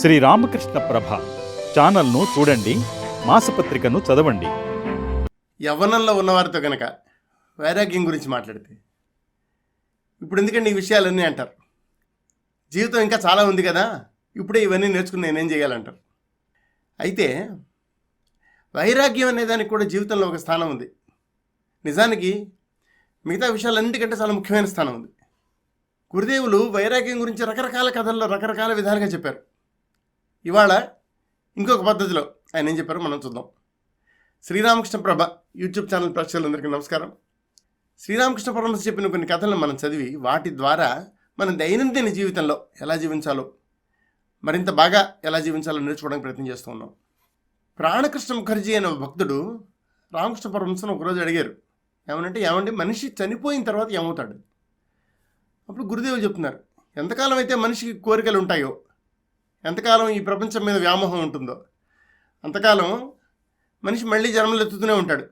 శ్రీ రామకృష్ణ ప్రభ ఛానల్ను చూడండి మాసపత్రికను చదవండి. యవ్వనంలో ఉన్నవారితో కనుక వైరాగ్యం గురించి మాట్లాడితే ఇప్పుడు ఎందుకండి ఈ విషయాలన్నీ అంటారు? జీవితం ఇంకా చాలా ఉంది కదా ఇప్పుడే ఇవన్నీ నేర్చుకుని నేనేం చేయాలంటారు? అయితే వైరాగ్యం అనే దానికి కూడా జీవితంలో ఒక స్థానం ఉంది. నిజానికి మిగతా విషయాలన్నిటికంటే చాలా ముఖ్యమైన స్థానం ఉంది. గురుదేవులు వైరాగ్యం గురించి రకరకాల కథల్లో రకరకాల విధాలుగా చెప్పారు. ఇవాళ ఇంకొక పద్ధతిలో ఆయన ఏం చెప్పారో మనం చూద్దాం. శ్రీరామకృష్ణ ప్రభ యూట్యూబ్ ఛానల్ ప్రేక్షకులందరికీ నమస్కారం. శ్రీరామకృష్ణ పరమహంస చెప్పిన కొన్ని కథలను మనం చదివి వాటి ద్వారా మన దైనందిన జీవితంలో ఎలా జీవించాలో మరింత బాగా ఎలా జీవించాలో నేర్చుకోవడానికి ప్రయత్నం చేస్తూ ఉన్నాం. ప్రాణకృష్ణ ముఖర్జీ అనే భక్తుడు రామకృష్ణ పరమహంసను ఒకరోజు అడిగారు ఏమనంటే ఏమంటే మనిషి చనిపోయిన తర్వాత ఏమవుతాడు? అప్పుడు గురుదేవులు చెప్తున్నారు ఎంతకాలం అయితే మనిషికి కోరికలు ఉంటాయో ఎంతకాలం ఈ ప్రపంచం మీద వ్యామోహం ఉంటుందో? అంతకాలం మనిషి మళ్ళీ జన్మలు ఎత్తుతూనే ఉంటాడు.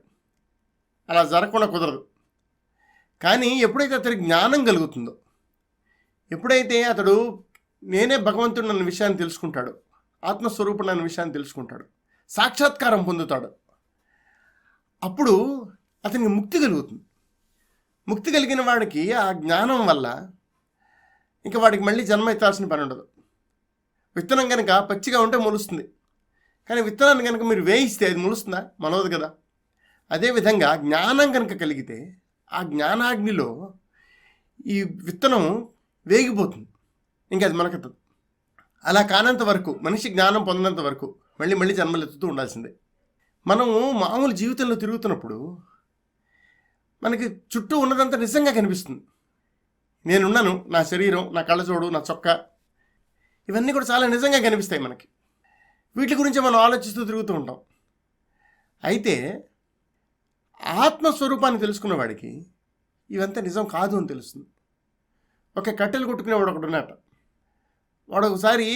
అలా జరగకుండా కుదరదు. కానీ ఎప్పుడైతే అతనికి జ్ఞానం కలుగుతుందో ఎప్పుడైతే అతడు నేనే భగవంతుడు అన్న విషయాన్ని తెలుసుకుంటాడు ఆత్మస్వరూపుడు అన్న విషయాన్ని తెలుసుకుంటాడు సాక్షాత్కారం పొందుతాడు అప్పుడు అతనికి ముక్తి కలుగుతుంది. ముక్తి కలిగిన వాడికి ఆ జ్ఞానం వల్ల ఇంకా వాడికి మళ్ళీ జన్మ ఎత్తాల్సిన పని ఉండదు. విత్తనం కనుక పచ్చిగా ఉంటే మొలుస్తుంది. కానీ విత్తనాన్ని కనుక మీరు వేయిస్తే అది మొలుస్తుందా? మనవదు కదా. అదేవిధంగా జ్ఞానం కనుక కలిగితే ఆ జ్ఞానాగ్నిలో ఈ విత్తనం వేగిపోతుంది. ఇంకా అది మనకెత్తదు అలా కానంత వరకు మనిషి జ్ఞానం పొందినంత వరకు మళ్ళీ మళ్ళీ జన్మలెత్తుతూ ఉండాల్సిందే. మనము మామూలు జీవితంలో తిరుగుతున్నప్పుడు మనకి చుట్టూ ఉన్నదంతా నిజంగా కనిపిస్తుంది. నేనున్నాను నా శరీరం నా కళ్ళజోడు నా చొక్కా ఇవన్నీ కూడా చాలా నిజంగా కనిపిస్తాయి మనకి. వీటి గురించి మనం ఆలోచిస్తూ తిరుగుతూ ఉంటాం. అయితే ఆత్మస్వరూపాన్ని తెలుసుకున్న వాడికి ఇవంతా నిజం కాదు అని తెలుస్తుంది. ఒక కట్టెలు కొట్టుకునేవాడు ఒకడు ఉన్నట వాడు ఒకసారి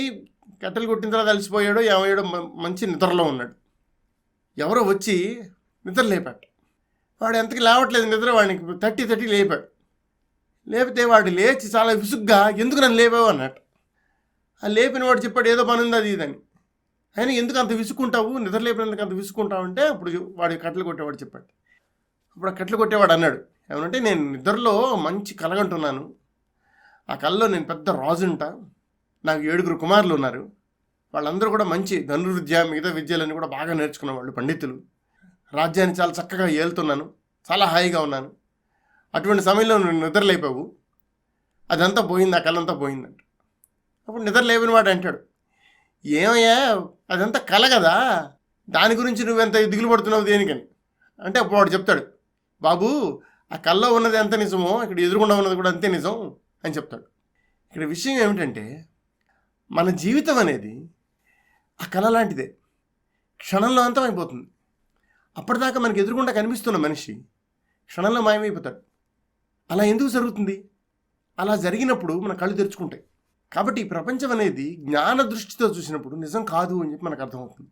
కట్టెలు కొట్టిన తర్వాత అలసిపోయాడు ఏమయ్యాడు మంచి నిద్రలో ఉన్నాడు. ఎవరో వచ్చి నిద్ర లేపాడు. వాడు ఎంతకి లేవట్లేదు నిద్ర వాడికి తట్టి తట్టి లేపాడు. లేపితే వాడు లేచి చాలా విసుగ్గా ఎందుకు నన్ను లేపావు? అన్నట్టు ఆ లేపిన వాడు చెప్పాడు ఏదో పని ఉంది అది ఇదని ఆయన ఎందుకు అంత విసుక్కుంటావు? నిద్ర లేపినందుకు అంత విసుక్కుంటావు అంటే అప్పుడు వాడి కట్టెలు కొట్టేవాడు చెప్పాడు. అప్పుడు ఆ కట్టలు కొట్టేవాడు అన్నాడు. ఏమంటే నేను నిద్రలో మంచి కలగంటున్నాను. ఆ కళ్ళలో నేను పెద్ద రాజుంటా నాకు ఏడుగురు కుమారులు ఉన్నారు. వాళ్ళందరూ కూడా మంచి ధనుర్విద్య మిగతా విద్యలన్నీ కూడా బాగా నేర్చుకున్న వాళ్ళు పండితులు. రాజ్యాన్ని చాలా చక్కగా ఏలుతున్నాను. చాలా హాయిగా ఉన్నాను. అటువంటి సమయంలో నువ్వు నిద్రలేపావు అదంతా పోయింది ఆ కళ్ళంతా పోయిందంట. అప్పుడు నిద్ర లేవని వాడు అంటాడు ఏమయ్యా అదంతా కల కదా దాని గురించి నువ్వెంత దిగులు పడుతున్నావు దేనికని? అంటే అప్పుడు వాడు చెప్తాడు బాబు ఆ కల్లో ఉన్నది ఎంత నిజమో ఇక్కడ ఎదురుగుండా ఉన్నది కూడా అంతే నిజం అని చెప్తాడు. ఇక్కడ విషయం ఏమిటంటే మన జీవితం అనేది ఆ కళ లాంటిదే. క్షణంలో అంతమైపోతుంది అప్పటిదాకా మనకి ఎదురుగుండా కనిపిస్తున్న మనిషి క్షణంలో మాయమైపోతాడు. అలా ఎందుకు జరుగుతుంది? అలా జరిగినప్పుడు మన కళ్ళు తెరుచుకుంటాయి. కాబట్టి ఈ ప్రపంచం అనేది జ్ఞాన దృష్టితో చూసినప్పుడు నిజం కాదు అని చెప్పి మనకు అర్థమవుతుంది.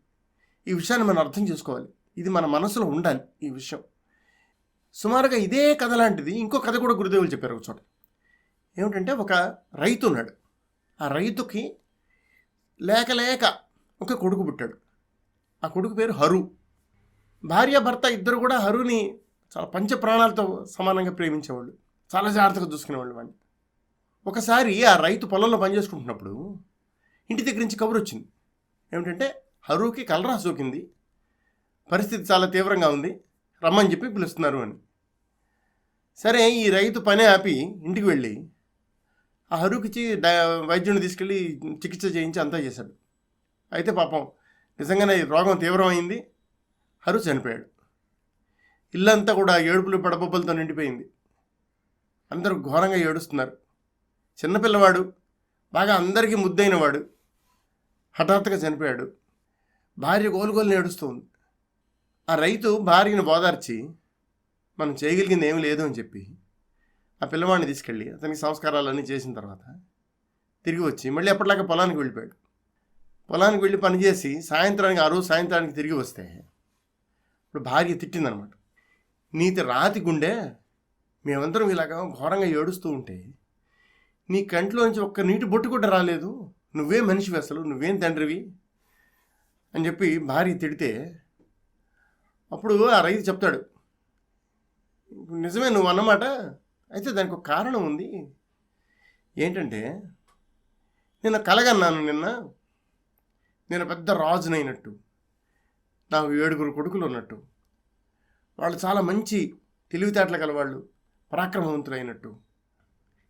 ఈ విషయాన్ని మనం అర్థం చేసుకోవాలి. ఇది మన మనసులో ఉండాలి ఈ విషయం. సుమారుగా ఇదే కథ లాంటిది ఇంకో కథ కూడా గురుదేవులు చెప్పారు ఒక చోట. ఏమిటంటే ఒక రైతు ఉన్నాడు. ఆ రైతుకి లేక లేక ఒక కొడుకు పుట్టాడు. ఆ కొడుకు పేరు హరు. భార్య భర్త ఇద్దరు కూడా హరుని చాలా పంచ ప్రాణాలతో సమానంగా ప్రేమించేవాళ్ళు. చాలా జాగ్రత్తగా చూసుకునేవాళ్ళు వాడిని. ఒకసారి ఆ రైతు పొలంలో పనిచేసుకుంటున్నప్పుడు ఇంటి దగ్గర నుంచి కబురు వచ్చింది. ఏమిటంటే హరూకి కలరా సోకింది. పరిస్థితి చాలా తీవ్రంగా ఉంది. రమ్మని చెప్పి పిలుస్తున్నారు అని. సరే ఈ రైతు పని ఆపి ఇంటికి వెళ్ళి ఆ హరుకిచ్చి వైద్యుని తీసుకెళ్ళి చికిత్స చేయించి అంతా చేశాడు. అయితే పాపం నిజంగానే ఈ రోగం తీవ్రమైంది. హరు చనిపోయాడు. ఇల్లంతా కూడా ఏడుపులు పడబొబ్బలతో నిండిపోయింది. అందరూ ఘోరంగా ఏడుస్తున్నారు. చిన్నపిల్లవాడు బాగా అందరికీ ముద్దైనవాడు హఠాత్తుగా చనిపోయాడు. భార్య గోలుగోలు నేడుస్తుంది ఆ రైతు భార్యను బోదార్చి మనం చేయగలిగింది ఏమీ లేదు అని చెప్పి ఆ పిల్లవాడిని తీసుకెళ్ళి అతనికి సంస్కారాలన్నీ చేసిన తర్వాత తిరిగి వచ్చి మళ్ళీ ఎప్పటిలాగా పొలానికి వెళ్ళిపోయాడు. పొలానికి వెళ్ళి పనిచేసి సాయంత్రానికి ఆ రోజు సాయంత్రానికి తిరిగి వస్తే ఇప్పుడు భార్య తిట్టిందనమాట. నీతి రాతి గుండె మేమందరం ఇలాగా ఘోరంగా ఏడుస్తూ ఉంటే నీ కంట్లోంచి ఒక్క నీటి బొట్టు కూడా రాలేదు. నువ్వే మనిషివి అసలు నువ్వేం తండ్రివి? అని చెప్పి భార్య తిడితే అప్పుడు ఆ రైతు చెప్తాడు నిజమే నువ్వు అన్నమాట. అయితే దానికి ఒక కారణం ఉంది. ఏంటంటే నిన్న కలగన్నాను నిన్న. నేను పెద్ద రాజునైనట్టు. నాకు ఏడుగురు కొడుకులు ఉన్నట్టు. వాళ్ళు చాలా మంచి తెలివితేటలు గలవాళ్ళు పరాక్రమవంతులైనట్టు.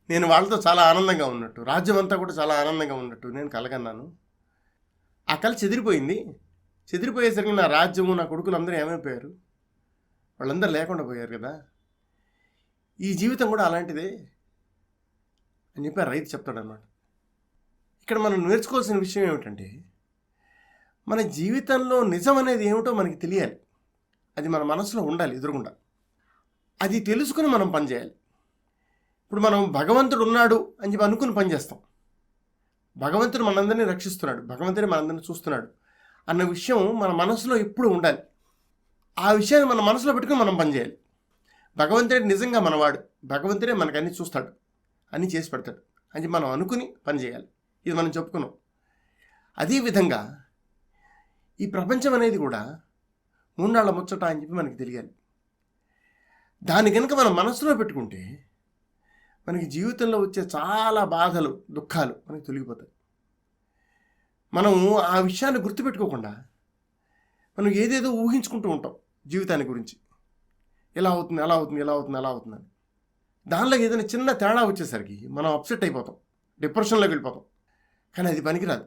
నేను వాళ్ళతో చాలా ఆనందంగా ఉన్నట్టు రాజ్యం అంతా కూడా చాలా ఆనందంగా ఉన్నట్టు నేను కలగన్నాను. ఆ కళ చెదిరిపోయింది. చెదిరిపోయేసరికి నా రాజ్యము నా కొడుకులు అందరూ ఏమైపోయారు? వాళ్ళందరూ లేకుండా పోయారు కదా. ఈ జీవితం కూడా అలాంటిదే అని చెప్పి రైతు చెప్తాడనమాట ఇక్కడ మనం నేర్చుకోవాల్సిన విషయం ఏమిటంటే మన జీవితంలో నిజం అనేది ఏమిటో మనకి తెలియాలి. అది మన మనసులో ఉండాలి ఎదురుగుండా. అది తెలుసుకుని మనం పనిచేయాలి. ఇప్పుడు మనం భగవంతుడు ఉన్నాడు అని చెప్పి అనుకుని పనిచేస్తాం భగవంతుడు మనందరినీ రక్షిస్తున్నాడు. భగవంతుడే మనందరినీ చూస్తున్నాడు అన్న విషయం మన మనసులో ఎప్పుడు ఉండాలి. ఆ విషయాన్ని మన మనసులో పెట్టుకుని మనం పనిచేయాలి భగవంతుడే నిజంగా మనవాడు. భగవంతుడే మనకు అన్ని చూస్తాడు. అని చేసి పెడతాడు అని మనం అనుకుని పనిచేయాలి ఇది మనం చెప్పుకున్నాం. అదేవిధంగా ఈ ప్రపంచం అనేది కూడా మూన్నాళ్ళ ముచ్చట అని చెప్పి మనకి తెలియాలి. దాని కనుక మనం మనసులో పెట్టుకుంటే మనకి జీవితంలో వచ్చే చాలా బాధలు దుఃఖాలు మనకి తొలగిపోతాయి. మనం ఆ విషయాన్ని గుర్తుపెట్టుకోకుండా మనం ఏదేదో ఊహించుకుంటూ ఉంటాం జీవితాన్ని గురించి. ఎలా అవుతుంది ఎలా అవుతుంది ఎలా అవుతుంది ఎలా అవుతుందని దానిలో ఏదైనా చిన్న తేడా వచ్చేసరికి మనం అప్సెట్ అయిపోతాం డిప్రెషన్లోకి వెళ్ళిపోతాం. కానీ అది పనికిరాదు.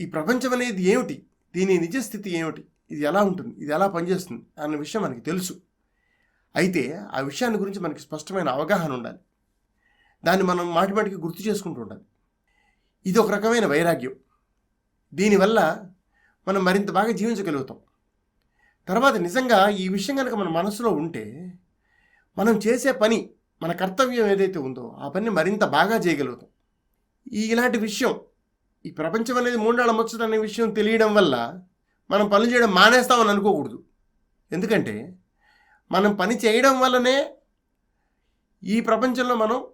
ఈ ప్రపంచం అనేది ఏమిటి? దీని నిజస్థితి ఏమిటి? ఇది ఎలా ఉంటుంది? ఇది ఎలా పనిచేస్తుంది? అన్న విషయం మనకి తెలుసు. అయితే ఆ విషయాన్ని గురించి మనకి స్పష్టమైన అవగాహన ఉండాలి. దాన్ని మనం మాటిమాటికి గుర్తు చేసుకుంటూ ఉండాలి. ఇది ఒక రకమైన వైరాగ్యం. దీనివల్ల మనం మరింత బాగా జీవించగలుగుతాం. తర్వాత నిజంగా ఈ విషయం కనుక మన మనసులో ఉంటే మనం చేసే పని మన కర్తవ్యం ఏదైతే ఉందో ఆ పని మరింత బాగా చేయగలుగుతాం. ఈ ఇలాంటి విషయం ఈ ప్రపంచం అనేది మూడాళ్ళ ముచ్చట అనే విషయం తెలియడం వల్ల మనం పనులు చేయడం మానేస్తామని అనుకోకూడదు. ఎందుకంటే మనం పని చేయడం వల్లనే ఈ ప్రపంచంలో మనం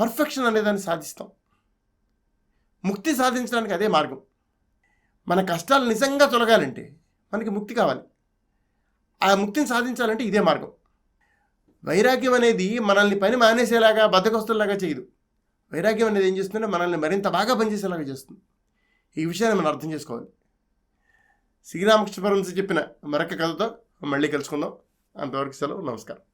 పర్ఫెక్షన్ అనేదాన్ని సాధిస్తాం. ముక్తి సాధించడానికి అదే మార్గం. మన కష్టాలు నిజంగా తొలగాలంటే మనకి ముక్తి కావాలి. ఆ ముక్తిని సాధించాలంటే ఇదే మార్గం. వైరాగ్యం అనేది మనల్ని పని మానేసేలాగా బద్దకొస్తులాగా చేయదు. వైరాగ్యం అనేది ఏం చేస్తుందంటే మనల్ని మరింత బాగా పనిచేసేలాగా చేస్తుంది. ఈ విషయాన్ని మనం అర్థం చేసుకోవాలి. శ్రీరామకృష్ణ చెప్పిన మరొక కథతో మళ్ళీ కలుసుకుందాం. అంతవరకు సెలవు. నమస్కారం.